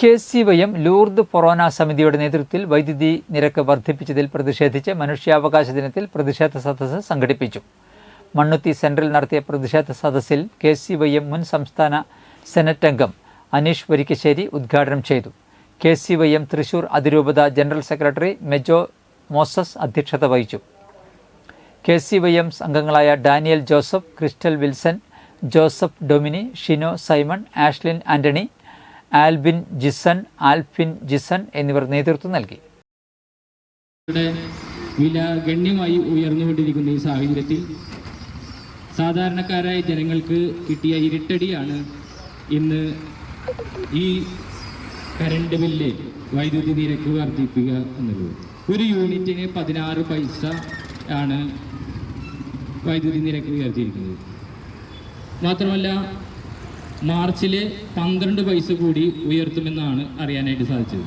K C Y M Lourdes ഫൊറോന സമിതിയുടെ നേതൃത്വത്തിൽ വൈദ്യുതി നിരക്ക് വർദ്ധിപ്പിച്ചതിൽ പ്രതിഷേധിച്ച് മനുഷ്യാവകാശ ദിനത്തിൽ പ്രതിഷേധ സദസ്സ് സംഘടിപ്പിച്ചു. മണ്ണുത്തി സെൻട്രൽ നടത്തിയ പ്രതിഷേധ സദസ്സിൽ കെ സി വൈ എം മുൻ സംസ്ഥാന സെനറ്റ് അംഗം അനീഷ് വരിക്കശ്ശേരി ഉദ്ഘാടനം ചെയ്തു. K C Y M Thrissur അതിരൂപത ജനറൽ സെക്രട്ടറി മെജോ മോസസ് അധ്യക്ഷത വഹിച്ചു. കെ സി വൈ എം അംഗങ്ങളായ Daniel Joseph crystal Wilson Joseph ഡൊമിനി Shino Simon Ashlin Antony Albin Jison Alfin Jison എന്നിവർ നേതൃത്വം നൽകി. വില ഗണ്യമായി ഉയർന്നുകൊണ്ടിരിക്കുന്ന ഈ സാഹചര്യത്തിൽ സാധാരണക്കാരായ ജനങ്ങൾക്ക് കിട്ടിയ ഇരുട്ടടിയാണ് ഇന്ന് ഈ കരണ്ട് ബില്ല് വൈദ്യുതി നിരക്ക് വർദ്ധിപ്പിക്കുക എന്നുള്ളത്. ഒരു യൂണിറ്റിന് പതിനാറ് പൈസ ആണ് വൈദ്യുതി നിരക്ക് ഉയർത്തിയിരിക്കുന്നത്. മാത്രമല്ല മാർച്ചിൽ പന്ത്രണ്ട് പൈസ കൂടി ഉയർത്തുമെന്നാണ് അറിയാനായിട്ട് സാധിച്ചത്.